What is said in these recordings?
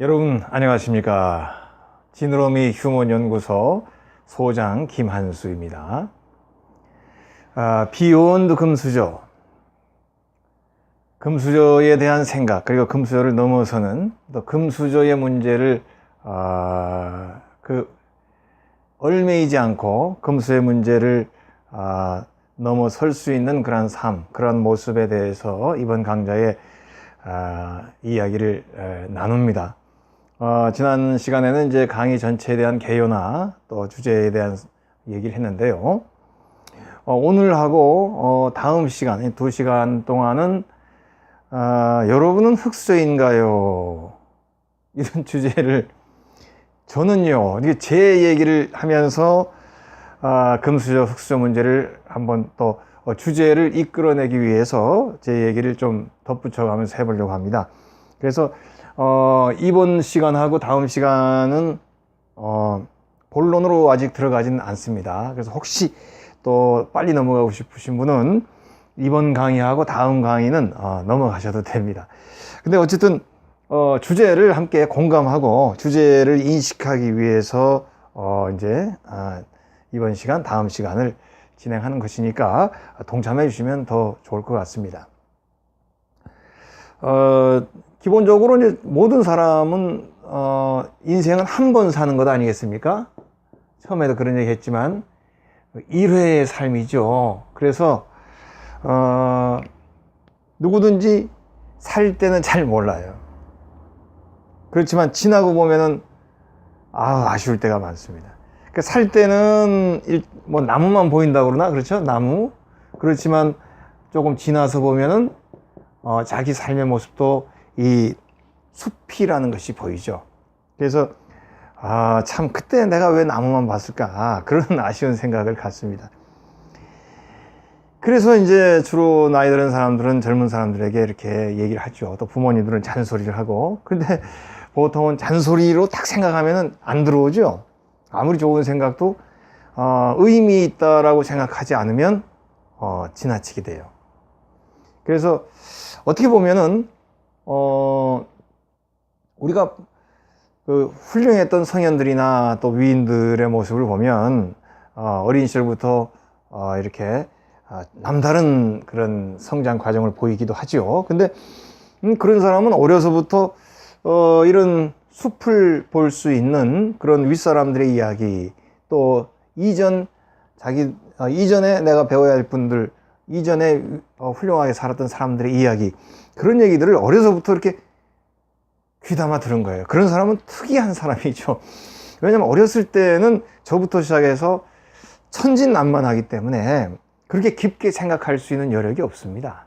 여러분 안녕하십니까 지느러미 휴먼 연구소 소장 김한수입니다. 아, 비욘드 금수저 금수저에 대한 생각 그리고 금수저를 넘어서는 또 금수저의 문제를 아, 그 얼매이지 않고 금수의 문제를 아, 넘어설 수 있는 그러한 삶 그런 모습에 대해서 이번 강좌에 아, 이야기를 에, 나눕니다. 어, 지난 시간에는 이제 강의 전체에 대한 개요나 또 주제에 대한 얘기를 했는데요. 어, 오늘하고 어, 다음 시간, 두 시간 동안은 아, 여러분은 흑수저인가요? 이런 주제를 저는요, 이게 제 얘기를 하면서 아, 금수저, 흑수저 문제를 한번 또 어, 주제를 이끌어내기 위해서 제 얘기를 좀 덧붙여가면서 해보려고 합니다. 그래서 어, 이번 시간하고 다음 시간은 어, 본론으로 아직 들어가지는 않습니다. 그래서 혹시 또 빨리 넘어가고 싶으신 분은 이번 강의하고 다음 강의는 어, 넘어가셔도 됩니다. 근데 어쨌든 어, 주제를 함께 공감하고 주제를 인식하기 위해서 어, 이제 아, 이번 시간, 다음 시간을 진행하는 것이니까 동참해 주시면 더 좋을 것 같습니다. 어, 기본적으로 이제 모든 사람은 어, 인생은 한 번 사는 것 아니겠습니까? 처음에도 그런 얘기 했지만 1회의 삶이죠. 그래서 어, 누구든지 살 때는 잘 몰라요. 그렇지만 지나고 보면은 아, 아쉬울 때가 많습니다. 그러니까 살 때는 일, 뭐 나무만 보인다 그러나 그렇죠? 나무. 그렇지만 조금 지나서 보면은 어, 자기 삶의 모습도 이 숲이라는 것이 보이죠. 그래서 아, 참 그때 내가 왜 나무만 봤을까? 그런 아쉬운 생각을 갖습니다. 그래서 이제 주로 나이 드는 사람들은 젊은 사람들에게 이렇게 얘기를 하죠. 또 부모님들은 잔소리를 하고. 근데 보통은 잔소리로 딱 생각하면은 안 들어오죠. 아무리 좋은 생각도 어, 의미 있다라고 생각하지 않으면 어, 지나치게 돼요. 그래서 어떻게 보면은 어, 우리가 그 훌륭했던 성현들이나 또 위인들의 모습을 보면 어, 어린 시절부터 어, 이렇게 아, 남다른 그런 성장 과정을 보이기도 하죠. 근데 음, 그런 사람은 어려서부터 어, 이런 숲을 볼 수 있는 그런 윗사람들의 이야기 또 이전 자기 어, 이전에 내가 배워야 할 분들 이전에 어, 훌륭하게 살았던 사람들의 이야기 그런 얘기들을 어려서부터 이렇게 귀담아 들은 거예요. 그런 사람은 특이한 사람이죠. 왜냐면 어렸을 때는 저부터 시작해서 천진난만하기 때문에 그렇게 깊게 생각할 수 있는 여력이 없습니다.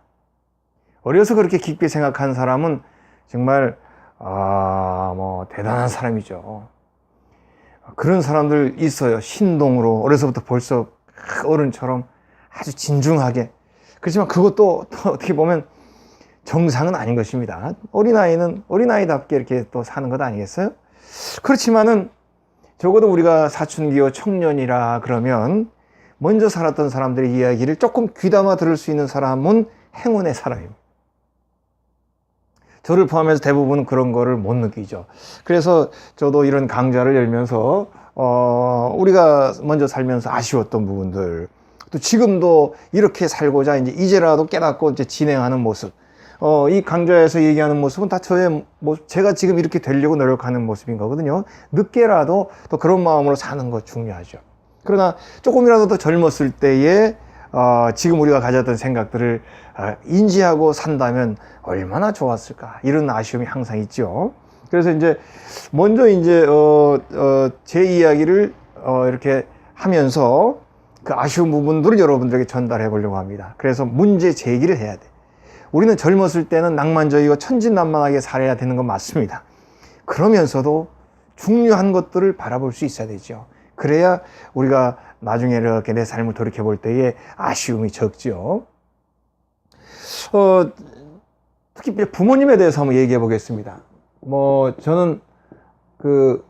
어려서 그렇게 깊게 생각한 사람은 정말 아, 뭐 대단한 사람이죠. 그런 사람들 있어요. 신동으로 어려서부터 벌써 어른처럼 아주 진중하게. 그렇지만 그것도 또 어떻게 보면 정상은 아닌 것입니다. 어린아이는 어린아이답게 이렇게 또 사는 것 아니겠어요? 그렇지만은 적어도 우리가 사춘기와 청년이라 그러면 먼저 살았던 사람들의 이야기를 조금 귀담아 들을 수 있는 사람은 행운의 사람입니다. 저를 포함해서 대부분 그런 거를 못 느끼죠. 그래서 저도 이런 강좌를 열면서 어, 우리가 먼저 살면서 아쉬웠던 부분들, 또 지금도 이렇게 살고자 이제 이제라도 깨닫고 이제 진행하는 모습, 어, 이 강좌에서 얘기하는 모습은 다 저의 모습, 제가 지금 이렇게 되려고 노력하는 모습인 거거든요. 늦게라도 또 그런 마음으로 사는 거 중요하죠. 그러나 조금이라도 더 젊었을 때에 어, 지금 우리가 가졌던 생각들을 어, 인지하고 산다면 얼마나 좋았을까 이런 아쉬움이 항상 있죠. 그래서 이제 먼저 이제 어, 어, 제 이야기를 어, 이렇게 하면서 그 아쉬운 부분들을 여러분들에게 전달해 보려고 합니다. 그래서 문제 제기를 해야 돼. 우리는 젊었을 때는 낭만적이고 천진난만하게 살아야 되는 건 맞습니다. 그러면서도 중요한 것들을 바라볼 수 있어야 되죠. 그래야 우리가 나중에 이렇게 내 삶을 돌이켜 볼 때에 아쉬움이 적죠. 어, 특히 부모님에 대해서 한번 얘기해 보겠습니다. 뭐, 저는 그,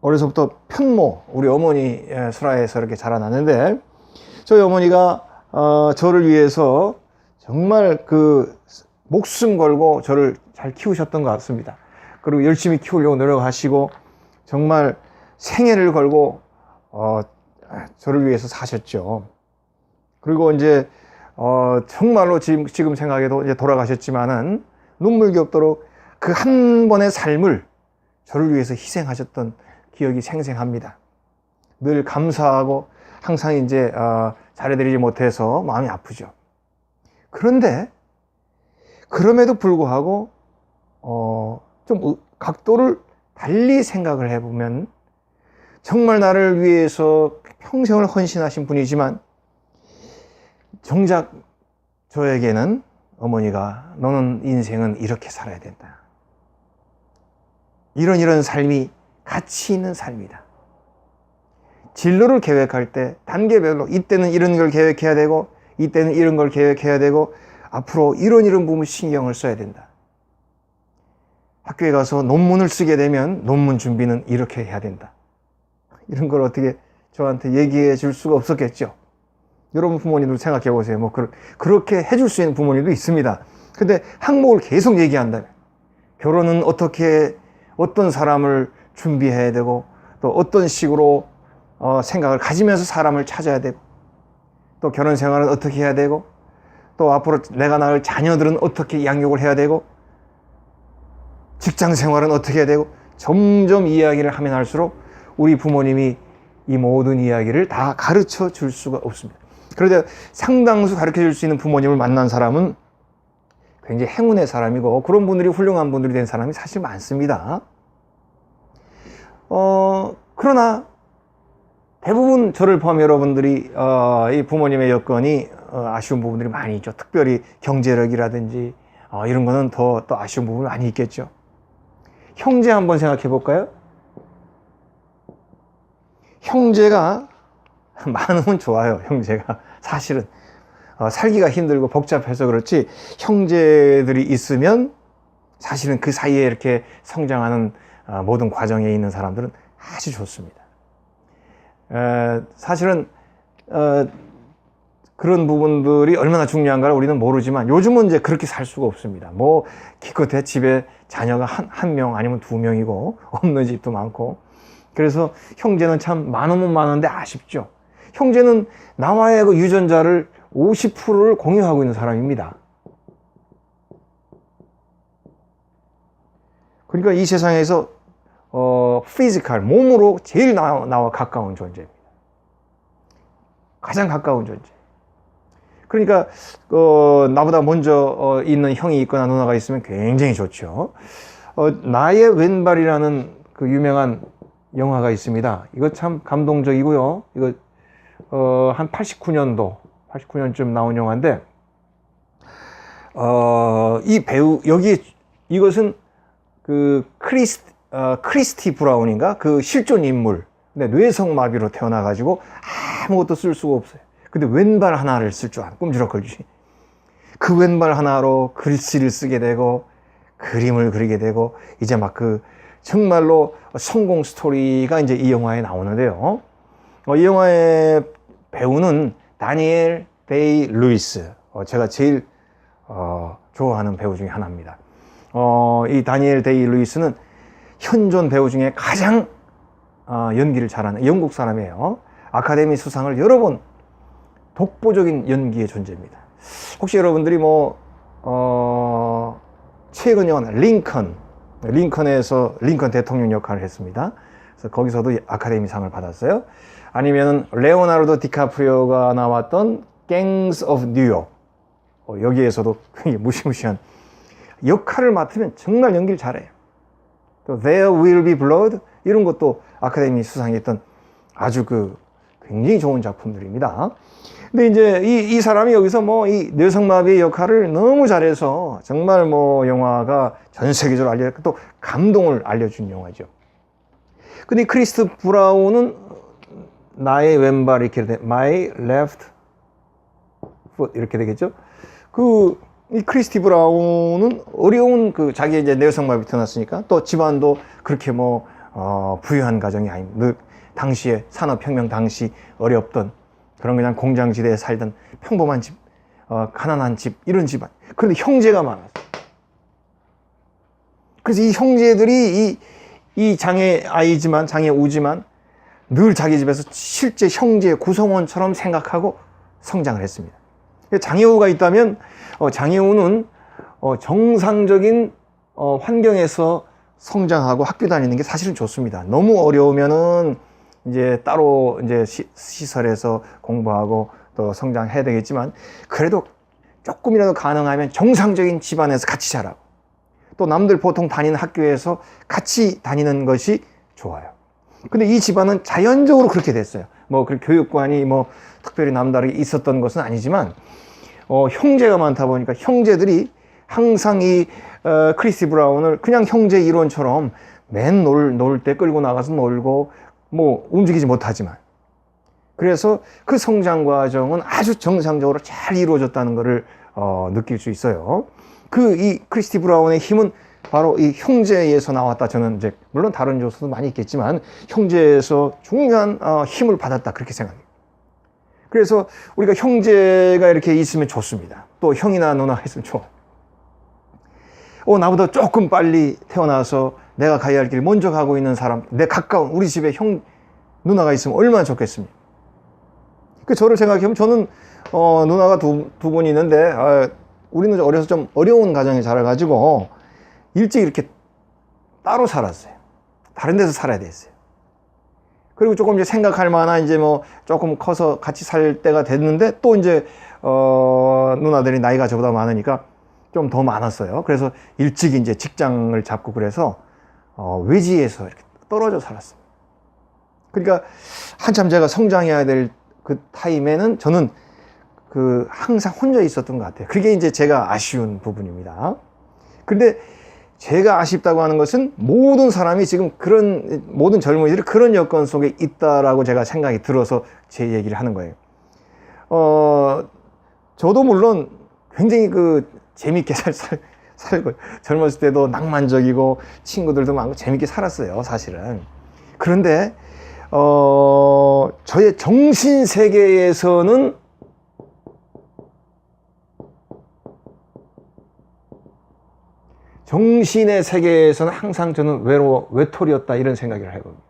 어려서부터 편모, 우리 어머니 수라에서 이렇게 자라났는데, 저희 어머니가, 어, 저를 위해서 정말 그, 목숨 걸고 저를 잘 키우셨던 것 같습니다. 그리고 열심히 키우려고 노력하시고 정말 생애를 걸고 어, 저를 위해서 사셨죠. 그리고 이제 어, 정말로 지금, 지금 생각해도 이제 돌아가셨지만은 눈물겹도록 그 한 번의 삶을 저를 위해서 희생하셨던 기억이 생생합니다. 늘 감사하고 항상 이제 어, 잘해드리지 못해서 마음이 아프죠. 그런데 그럼에도 불구하고 어, 좀 각도를 달리 생각을 해보면 정말 나를 위해서 평생을 헌신하신 분이지만 정작 저에게는 어머니가 너는 인생은 이렇게 살아야 된다. 이런 이런 삶이 가치 있는 삶이다. 진로를 계획할 때 단계별로 이때는 이런 걸 계획해야 되고 이때는 이런 걸 계획해야 되고 앞으로 이런 이런 부분 신경을 써야 된다. 학교에 가서 논문을 쓰게 되면 논문 준비는 이렇게 해야 된다. 이런 걸 어떻게 저한테 얘기해 줄 수가 없었겠죠. 여러분 부모님도 생각해 보세요. 뭐 그, 그렇게 해줄 수 있는 부모님도 있습니다. 근데 항목을 계속 얘기한다면 결혼은 어떻게 어떤 사람을 준비해야 되고 또 어떤 식으로 어, 생각을 가지면서 사람을 찾아야 되고 또 결혼 생활은 어떻게 해야 되고 또 앞으로 내가 낳을 자녀들은 어떻게 양육을 해야 되고 직장 생활은 어떻게 해야 되고 점점 이야기를 하면 할수록 우리 부모님이 이 모든 이야기를 다 가르쳐 줄 수가 없습니다. 그런데 상당수 가르쳐 줄 수 있는 부모님을 만난 사람은 굉장히 행운의 사람이고 그런 분들이 훌륭한 분들이 된 사람이 사실 많습니다. 어, 그러나 대부분 저를 포함 여러분들이 어, 이 부모님의 여건이 어, 아쉬운 부분들이 많이 있죠. 특별히 경제력이라든지 어, 이런 거는 더 또 아쉬운 부분이 많이 있겠죠. 형제 한번 생각해 볼까요? 형제가 많으면 좋아요. 형제가 사실은 어, 살기가 힘들고 복잡해서 그렇지 형제들이 있으면 사실은 그 사이에 이렇게 성장하는 어, 모든 과정에 있는 사람들은 아주 좋습니다. 에, 사실은 어, 그런 부분들이 얼마나 중요한가를 우리는 모르지만 요즘은 이제 그렇게 살 수가 없습니다. 뭐 기껏해 집에 자녀가 한, 한 명 아니면 두 명이고 없는 집도 많고 그래서 형제는 참 많으면 많은데 아쉽죠. 형제는 나와의 그 유전자를 50%를 공유하고 있는 사람입니다. 그러니까 이 세상에서 어, 피지컬, 몸으로 제일 나, 나와 가까운 존재입니다. 가장 가까운 존재. 그러니까 어, 나보다 먼저 어, 있는 형이 있거나 누나가 있으면 굉장히 좋죠. 어, 나의 왼발이라는 그 유명한 영화가 있습니다. 이거 참 감동적이고요. 이거 어, 한 89년도, 89년쯤 나온 영화인데 어, 이 배우 여기 이것은 그 크리스 어, 크리스티 브라운인가 그 실존 인물. 근데 뇌성 마비로 태어나 가지고 아무것도 쓸 수가 없어요. 근데 왼발 하나를 쓸 줄 아는 꿈주럭거리지. 그 왼발 하나로 글씨를 쓰게 되고 그림을 그리게 되고 이제 막 그 정말로 성공 스토리가 이제 이 영화에 나오는데요. 어, 이 영화의 배우는 다니엘 데이 루이스. 어, 제가 제일 어, 좋아하는 배우 중에 하나입니다. 어, 이 다니엘 데이 루이스는 현존 배우 중에 가장 어, 연기를 잘하는 영국 사람이에요. 아카데미 수상을 여러 번 독보적인 연기의 존재입니다. 혹시 여러분들이 뭐, 어, 최근 영화 링컨, 링컨에서 링컨 대통령 역할을 했습니다. 그래서 거기서도 아카데미상을 받았어요. 아니면은 레오나르도 디카프리오가 나왔던 New York. 어, 여기에서도 굉장히 무시무시한 역할을 맡으면 정말 연기를 잘해요. 또 There Will Be Blood 이런 것도 아카데미 수상했던 아주 그 굉장히 좋은 작품들입니다. 근데 이제 이, 이 사람이 여기서 뭐 이 뇌성마비의 역할을 너무 잘해서 정말 뭐 영화가 전 세계적으로 알려졌고 또 감동을 알려준 영화죠. 근데 크리스트 브라운은 나의 왼발 이렇게 돼, my left foot 이렇게 되겠죠. 그 이 크리스티 브라운은 어려운 그 자기 이제 뇌성마비 태어났으니까 또 집안도 그렇게 뭐 어, 부유한 가정이. 늘 당시에 산업혁명 당시 어렵던 그런 그냥 공장지대에 살던 평범한 집, 어, 가난한 집, 이런 집안. 그런데 형제가 많았어. 그래서 이 형제들이 이, 이 장애 아이지만, 장애 우지만 늘 자기 집에서 실제 형제 구성원처럼 생각하고 성장을 했습니다. 장애우가 있다면 어, 장애우는 어, 정상적인 어, 환경에서 성장하고 학교 다니는 게 사실은 좋습니다. 너무 어려우면은 이제 따로 이제 시, 시설에서 공부하고 또 성장해야 되겠지만 그래도 조금이라도 가능하면 정상적인 집안에서 같이 자라고 또 남들 보통 다니는 학교에서 같이 다니는 것이 좋아요. 근데 이 집안은 자연적으로 그렇게 됐어요. 뭐, 그 교육관이 뭐 특별히 남다르게 있었던 것은 아니지만, 어, 형제가 많다 보니까 형제들이 항상 이, 어, 크리스티 브라운을 그냥 형제 이론처럼 맨 놀, 놀 때 끌고 나가서 놀고, 뭐, 움직이지 못하지만. 그래서 그 성장 과정은 아주 정상적으로 잘 이루어졌다는 것을, 어, 느낄 수 있어요. 그, 이 크리스티 브라운의 힘은 바로 이 형제에서 나왔다. 저는 이제 물론 다른 요소도 많이 있겠지만 형제에서 중요한 어, 힘을 받았다 그렇게 생각해요. 그래서 우리가 형제가 이렇게 있으면 좋습니다. 또 형이나 누나가 있으면 좋아. 어 나보다 조금 빨리 태어나서 내가 가야 할 길 먼저 가고 있는 사람, 내 가까운 우리 집에 형 누나가 있으면 얼마나 좋겠습니까? 그 저를 생각해보면 저는 어, 누나가 두, 두 분이 있는데 아, 우리는 어려서 좀 어려운 가정에 자라가지고 일찍 이렇게 따로 살았어요. 다른 데서 살아야 됐어요. 그리고 조금 이제 생각할 만한 이제 뭐 조금 커서 같이 살 때가 됐는데 또 이제 어 누나들이 나이가 저보다 많으니까 좀 더 많았어요. 그래서 일찍 이제 직장을 잡고 그래서 어 외지에서 이렇게 떨어져 살았습니다. 그러니까 한참 제가 성장해야 될 그 타임에는 저는 그 항상 혼자 있었던 것 같아요. 그게 이제 제가 아쉬운 부분입니다. 근데 제가 아쉽다고 하는 것은 모든 사람이 지금 그런 모든 젊은이들이 그런 여건 속에 있다라고 제가 생각이 들어서 제 얘기를 하는 거예요. 어 저도 물론 굉장히 그 재밌게 살, 살 살고 젊었을 때도 낭만적이고 친구들도 많고 재밌게 살았어요, 사실은. 그런데 어 저의 정신 세계에서는 정신의 세계에서는 항상 저는 외로워, 외톨이였다 이런 생각을 해봅니다.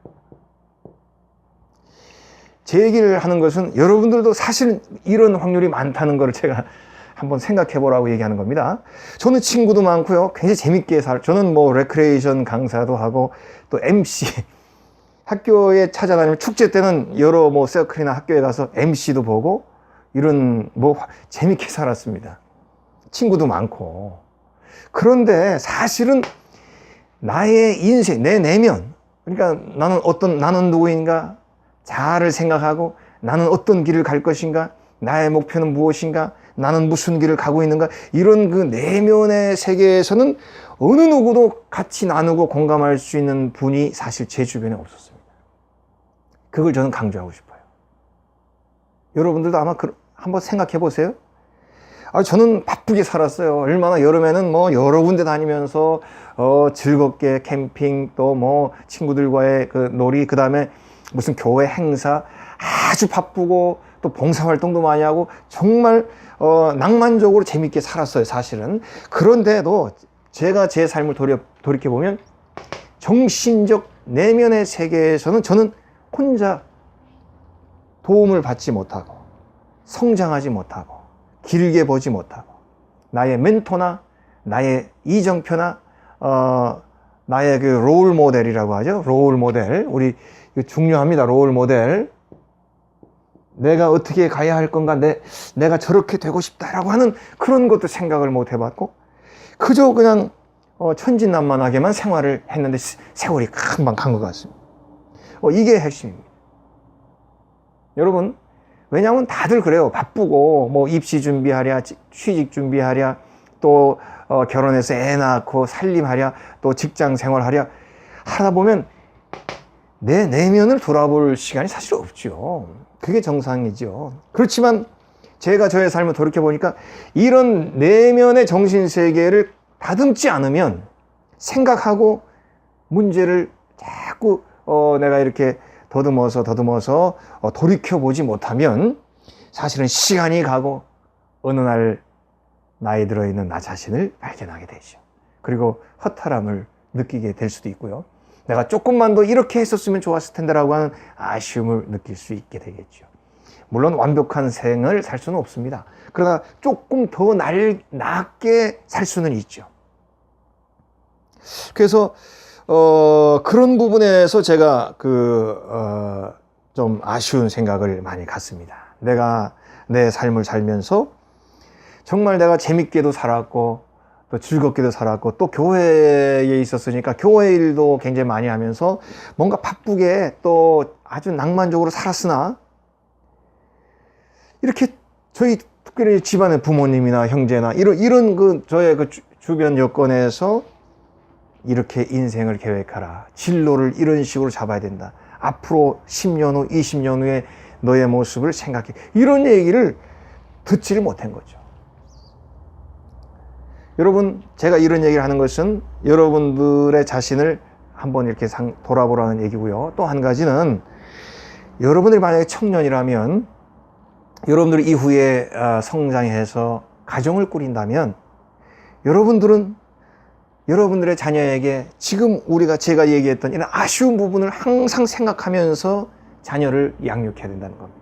제 얘기를 하는 것은 여러분들도 사실 이런 확률이 많다는 걸 제가 한번 생각해 보라고 얘기하는 겁니다. 저는 친구도 많고요. 굉장히 재밌게 살, 저는 뭐 레크레이션 강사도 하고 또 MC, 학교에 찾아다니면 축제 때는 여러 뭐 서클이나 학교에 가서 MC도 보고 이런 뭐 재밌게 살았습니다. 친구도 많고. 그런데 사실은 나의 인생, 내 내면, 그러니까 나는 어떤, 나는 누구인가? 자아를 생각하고 나는 어떤 길을 갈 것인가? 나의 목표는 무엇인가? 나는 무슨 길을 가고 있는가? 이런 그 내면의 세계에서는 어느 누구도 같이 나누고 공감할 수 있는 분이 사실 제 주변에 없었습니다. 그걸 저는 강조하고 싶어요. 여러분들도 아마 그, 한번 생각해 보세요. 아, 저는 바쁘게 살았어요. 얼마나 여름에는 뭐 여러 군데 다니면서 어, 즐겁게 캠핑 또 뭐 친구들과의 그 놀이 그 다음에 무슨 교회 행사 아주 바쁘고 또 봉사활동도 많이 하고 정말 어, 낭만적으로 재밌게 살았어요. 사실은 그런데도 제가 제 삶을 돌이, 돌이켜 보면 정신적 내면의 세계에서는 저는 혼자 도움을 받지 못하고 성장하지 못하고 길게 보지 못하고 나의 멘토나 나의 이정표나 어, 나의 그 롤 모델이라고 하죠. 롤 모델. 우리 중요합니다. 롤 모델. 내가 어떻게 가야 할 건가, 내, 내가 저렇게 되고 싶다라고 하는 그런 것도 생각을 못 해봤고, 그저 그냥 어, 천진난만하게만 생활을 했는데 세월이 금방 간 것 같습니다. 어, 이게 핵심입니다. 여러분, 왜냐하면 다들 그래요. 바쁘고 뭐 입시 준비하랴, 취직 준비하랴, 또 어, 결혼해서 애 낳고 살림하랴, 또 직장 생활하랴 하다 보면 내 내면을 돌아볼 시간이 사실 없죠. 그게 정상이죠. 그렇지만 제가 저의 삶을 돌이켜 보니까 이런 내면의 정신 세계를 다듬지 않으면 생각하고 문제를 자꾸 어, 내가 이렇게 더듬어서 더듬어서 어, 돌이켜보지 못하면 사실은 시간이 가고 어느 날 나이 들어 있는 나 자신을 발견하게 되죠. 그리고 허탈함을 느끼게 될 수도 있고요. 내가 조금만 더 이렇게 했었으면 좋았을 텐데라고 하는 아쉬움을 느낄 수 있게 되겠죠. 물론 완벽한 생을 살 수는 없습니다. 그러나 조금 더 날, 낫게 살 수는 있죠. 그래서, 어, 그런 부분에서 제가 그, 어, 좀 아쉬운 생각을 많이 갖습니다. 내가 내 삶을 살면서 정말 내가 재밌게도 살았고, 또 즐겁게도 살았고, 또 교회에 있었으니까 교회 일도 굉장히 많이 하면서 뭔가 바쁘게 또 아주 낭만적으로 살았으나, 이렇게 저희 특별히 집안의 부모님이나 형제나 이런 이런 그 저의 그 주, 주변 여건에서 이렇게 인생을 계획하라. 진로를 이런 식으로 잡아야 된다. 앞으로 10년 후, 20년 후에 너의 모습을 생각해. 이런 얘기를 듣지를 못한 거죠. 여러분, 제가 이런 얘기를 하는 것은 여러분들의 자신을 한번 이렇게 상, 돌아보라는 얘기고요. 또 한 가지는 여러분들이 만약에 청년이라면 여러분들이 이후에 아, 성장해서 가정을 꾸린다면 여러분들은 여러분들의 자녀에게 지금 우리가 제가 얘기했던 이런 아쉬운 부분을 항상 생각하면서 자녀를 양육해야 된다는 겁니다.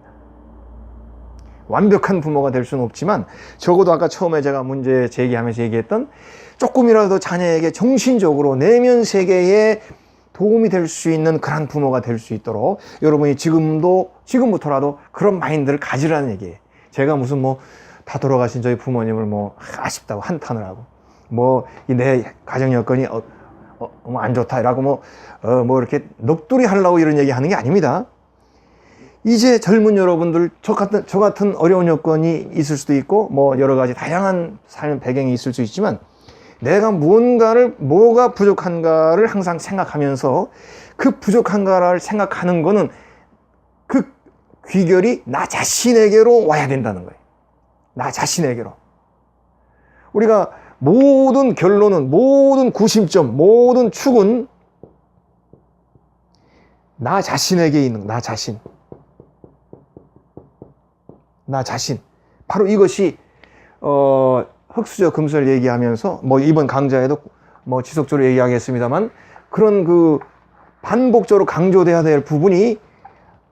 완벽한 부모가 될 수는 없지만 적어도 아까 처음에 제가 문제 제기하면서 얘기했던 조금이라도 자녀에게 정신적으로 내면 세계에 도움이 될 수 있는 그런 부모가 될 수 있도록 여러분이 지금도 지금부터라도 그런 마인드를 가지라는 얘기예요. 제가 무슨 뭐 다 돌아가신 저희 부모님을 뭐 아쉽다고 한탄을 하고 뭐 내 가정 여건이 어, 어, 뭐 안 좋다라고 뭐, 어, 뭐 이렇게 넋두리 하려고 이런 얘기 하는 게 아닙니다. 이제 젊은 여러분들 저 같은 저 같은 어려운 여건이 있을 수도 있고 뭐 여러 가지 다양한 삶 배경이 있을 수 있지만 내가 무언가를 뭐가 부족한가를 항상 생각하면서 그 부족한가를 생각하는 거는 그 귀결이 나 자신에게로 와야 된다는 거예요. 나 자신에게로. 우리가 모든 결론은 모든 구심점, 모든 축은 나 자신에게 있는 나 자신. 나 자신. 바로 이것이 어, 흑수저 금수를 얘기하면서 뭐 이번 강좌에도 뭐 지속적으로 얘기하겠습니다만 그런 그 반복적으로 강조돼야 될 부분이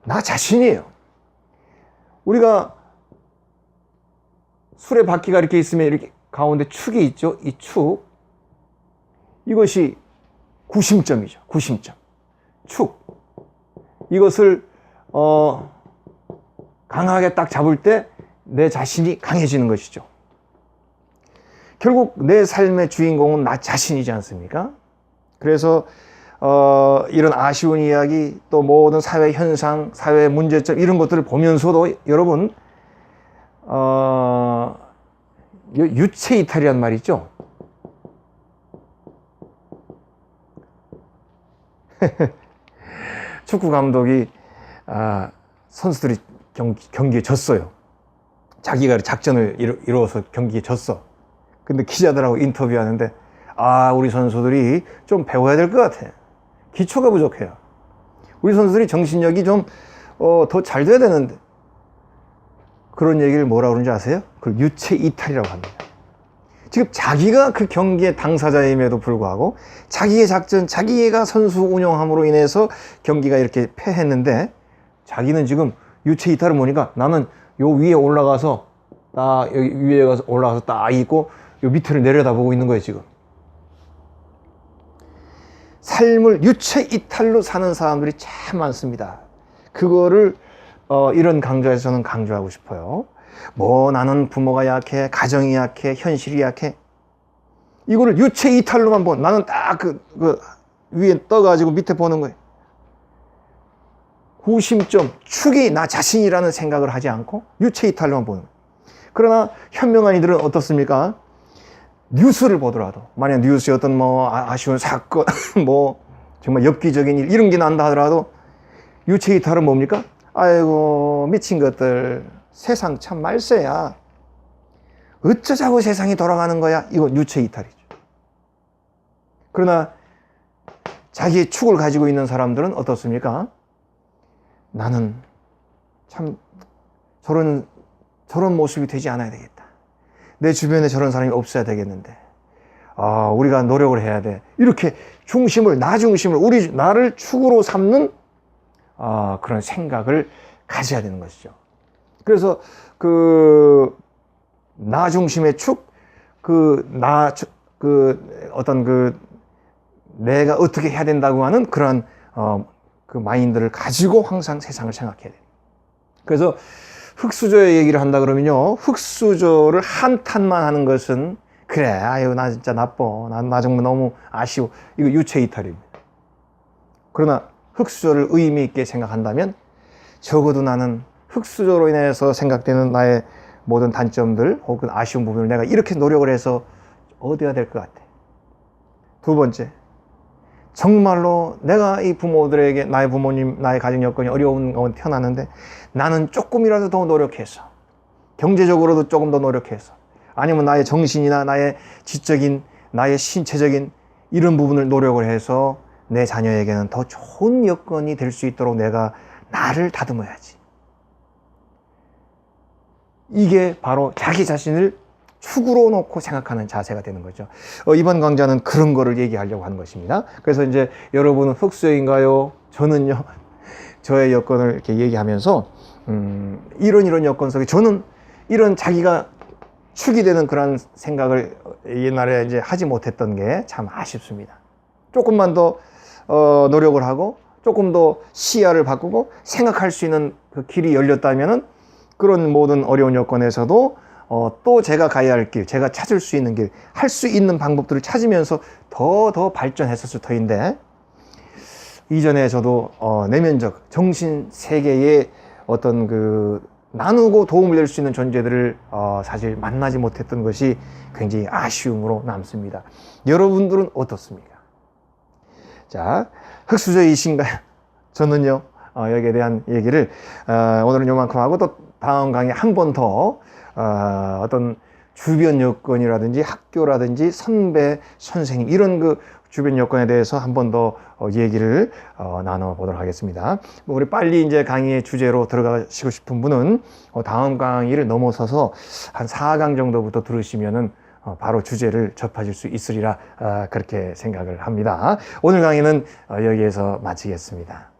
나 자신이에요. 우리가 술의 바퀴가 이렇게 있으면 이렇게 가운데 축이 있죠. 이 축. 이것이 구심점이죠. 구심점. 축. 이것을 어 강하게 딱 잡을 때 내 자신이 강해지는 것이죠. 결국 내 삶의 주인공은 나 자신이지 않습니까? 그래서 어, 이런 아쉬운 이야기 또 모든 사회 현상, 사회 문제점 이런 것들을 보면서도 여러분 어, 유체 이탈이란 말 있죠? 축구 감독이 아, 선수들이 경기, 경기에 졌어요. 자기가 작전을 이루, 이루어서 경기에 졌어. 근데 기자들하고 인터뷰하는데 아 우리 선수들이 좀 배워야 될 것 같아. 기초가 부족해요. 우리 선수들이 정신력이 좀 어, 더 잘 돼야 되는데 그런 얘기를 뭐라 그러는지 아세요? 그걸 유체 이탈이라고 합니다. 지금 자기가 그 경기의 당사자임에도 불구하고 자기의 작전, 자기가 선수 운영함으로 인해서 경기가 이렇게 패했는데 자기는 지금 유체 이탈을 보니까 나는 요 위에 올라가서 딱 여기 위에 가서 올라가서 딱 있고 요 밑을 내려다보고 있는 거예요 지금. 삶을 유체 이탈로 사는 사람들이 참 많습니다. 그거를 어, 이런 강좌에서 저는 강조하고 싶어요. 뭐 나는 부모가 약해, 가정이 약해, 현실이 약해. 이거를 유체 이탈로만 본 나는 딱그 그 위에 떠가지고 밑에 보는 거예요. 구심점, 축이 나 자신이라는 생각을 하지 않고 유체 이탈로만 보는 거예요. 그러나 현명한 이들은 어떻습니까? 뉴스를 보더라도 만약 뉴스에 어떤 뭐 아- 아쉬운 사건, 뭐 정말 엽기적인 일 이런 게 난다 하더라도 유체 이탈은 뭡니까? 아이고 미친 것들 세상 참 말세야. 어쩌자고 세상이 돌아가는 거야? 이건 유체 이탈이죠. 그러나 자기의 축을 가지고 있는 사람들은 어떻습니까? 나는 참 저런 저런 모습이 되지 않아야 되겠다. 내 주변에 저런 사람이 없어야 되겠는데. 아, 우리가 노력을 해야 돼. 이렇게 중심을, 나 중심을, 우리, 나를 축으로 삼는 아, 그런 생각을 가져야 되는 것이죠. 그래서 그, 나 중심의 축, 그, 나, 축, 그, 어떤 그, 내가 어떻게 해야 된다고 하는 그런, 어, 그 마인드를 가지고 항상 세상을 생각해야 돼요. 그래서 흑수저의 얘기를 한다 그러면요. 흑수저를 한탄만 하는 것은 그래, 아유, 나 진짜 나빠. 난, 나 정말 너무 아쉬워. 이거 유체 이탈입니다. 그러나 흑수저를 의미 있게 생각한다면 적어도 나는 흑수저로 인해서 생각되는 나의 모든 단점들 혹은 아쉬운 부분을 내가 이렇게 노력을 해서 얻어야 될 것 같아. 두 번째, 정말로 내가 이 부모들에게 나의 부모님, 나의 가정 여건이 어려운 가운데 태어났는데 나는 조금이라도 더 노력해서 경제적으로도 조금 더 노력해서 아니면 나의 정신이나 나의 지적인 나의 신체적인 이런 부분을 노력을 해서 내 자녀에게는 더 좋은 여건이 될 수 있도록 내가 나를 다듬어야지. 이게 바로 자기 자신을 축으로 놓고 생각하는 자세가 되는 거죠. 어, 이번 강좌는 그런 거를 얘기하려고 하는 것입니다. 그래서 이제 여러분은 흑수여인가요? 저는요, 저의 여건을 이렇게 얘기하면서, 음, 이런 이런 여건 속에 저는 이런 자기가 축이 되는 그런 생각을 옛날에 이제 하지 못했던 게 참 아쉽습니다. 조금만 더, 어, 노력을 하고, 조금 더 시야를 바꾸고 생각할 수 있는 그 길이 열렸다면은 그런 모든 어려운 여건에서도 어, 또 제가 가야 할 길, 제가 찾을 수 있는 길, 할 수 있는 방법들을 찾으면서 더더 발전했었을 터인데 이전에 저도 어, 내면적 정신 세계의 어떤 그 나누고 도움을 낼 수 있는 존재들을 어, 사실 만나지 못했던 것이 굉장히 아쉬움으로 남습니다. 여러분들은 어떻습니까? 자, 흑수저이신가요? 저는요, 어, 여기에 대한 얘기를 어, 오늘은 요만큼 하고 또 다음 강의 한 번 더 어, 어떤 주변 여건이라든지 학교라든지 선배, 선생님 이런 그 주변 여건에 대해서 한 번 더 얘기를 어, 나눠보도록 하겠습니다. 뭐 우리 빨리 이제 강의의 주제로 들어가시고 싶은 분은 어, 다음 강의를 넘어서서 한 4강 정도부터 들으시면은 어, 바로 주제를 접하실 수 있으리라 아, 그렇게 생각을 합니다. 오늘 강의는 어, 여기에서 마치겠습니다.